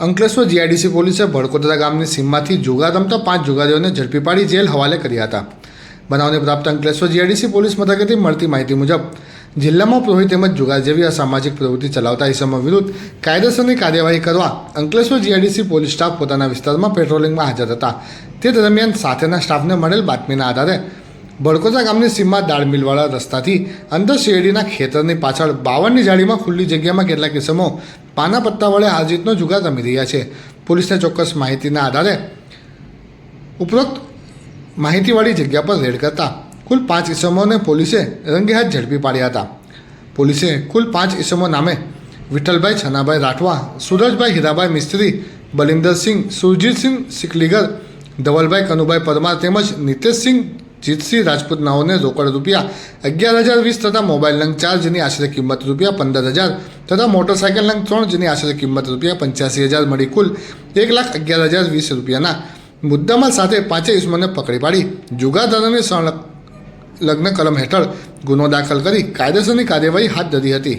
Ankleshwar GIDC પોલીસે ભડકોદરા ગામની સીમમાંથી જુગાર રમતા પાંચ જુગારીઓને ઝડપી પાડી જેલ હવાલે કર્યા હતા. બનાવને પ્રાપ્ત અંકલેશ્વર જીઆઈડીસી પોલીસ મથકેથી મળતી માહિતી મુજબ, જિલ્લામાં પ્રોહિત તેમજ જુગાર જેવી અસામાજિક પ્રવૃત્તિ ચલાવતા ઇસમો વિરુદ્ધ કાયદેસરની કાર્યવાહી કરવા અંકલેશ્વર જીઆઈડીસી પોલીસ સ્ટાફ પોતાના વિસ્તારમાં પેટ્રોલિંગમાં હાજર હતા. તે દરમિયાન સાથેના સ્ટાફને મળેલ બાતમીના આધારે બળકોદરા ગામની સીમમાં દાળ મિલવાળા રસ્તાથી અંદર શેરડીના ખેતરની પાછળ બાવનની જાળીમાં ખુલ્લી જગ્યામાં કેટલાક કિસ્મો પાના પત્તા વડે હારજીતનો જુગાર રમી રહ્યા છે. પોલીસને ચોક્કસ માહિતીના આધારે ઉપરોક્ત માહિતીવાળી જગ્યા પર રેડ કરતા કુલ પાંચ ઇસમોને પોલીસે રંગે હાથ ઝડપી પાડ્યા હતા. પોલીસે કુલ પાંચ ઇસમો નામે વિઠ્ઠલભાઈ છનાભાઈ રાઠવા, સુરજભાઈ હીરાભાઈ મિસ્ત્રી, બલિંદરસિંહ સુરજીતસિંહ સિકલીગર ધવલભાઈ કનુભાઈ પરમાર તેમજ નિતેશસિંહ જીતસિંહ રાજપૂતનાઓને રોકડ રૂપિયા અગિયાર હજાર વીસ તથા મોબાઈલ નંગ ચાર જેની આશરે કિંમત રૂપિયા પંદર હજાર તથા મોટરસાયકલ નંગ ત્રણ જેની આશરે કિંમત રૂપિયા પંચ્યાસી હજાર મળી કુલ એક લાખ અગિયાર હજાર વીસ રૂપિયાના મુદ્દામાલ સાથે પાંચેય ઇસમોને પકડી પાડી. જુગાધારાની સંલગ્ન કલમ હેઠળ ગુનો દાખલ કરી કાયદેસરની કાર્યવાહી હાથ ધરી હતી.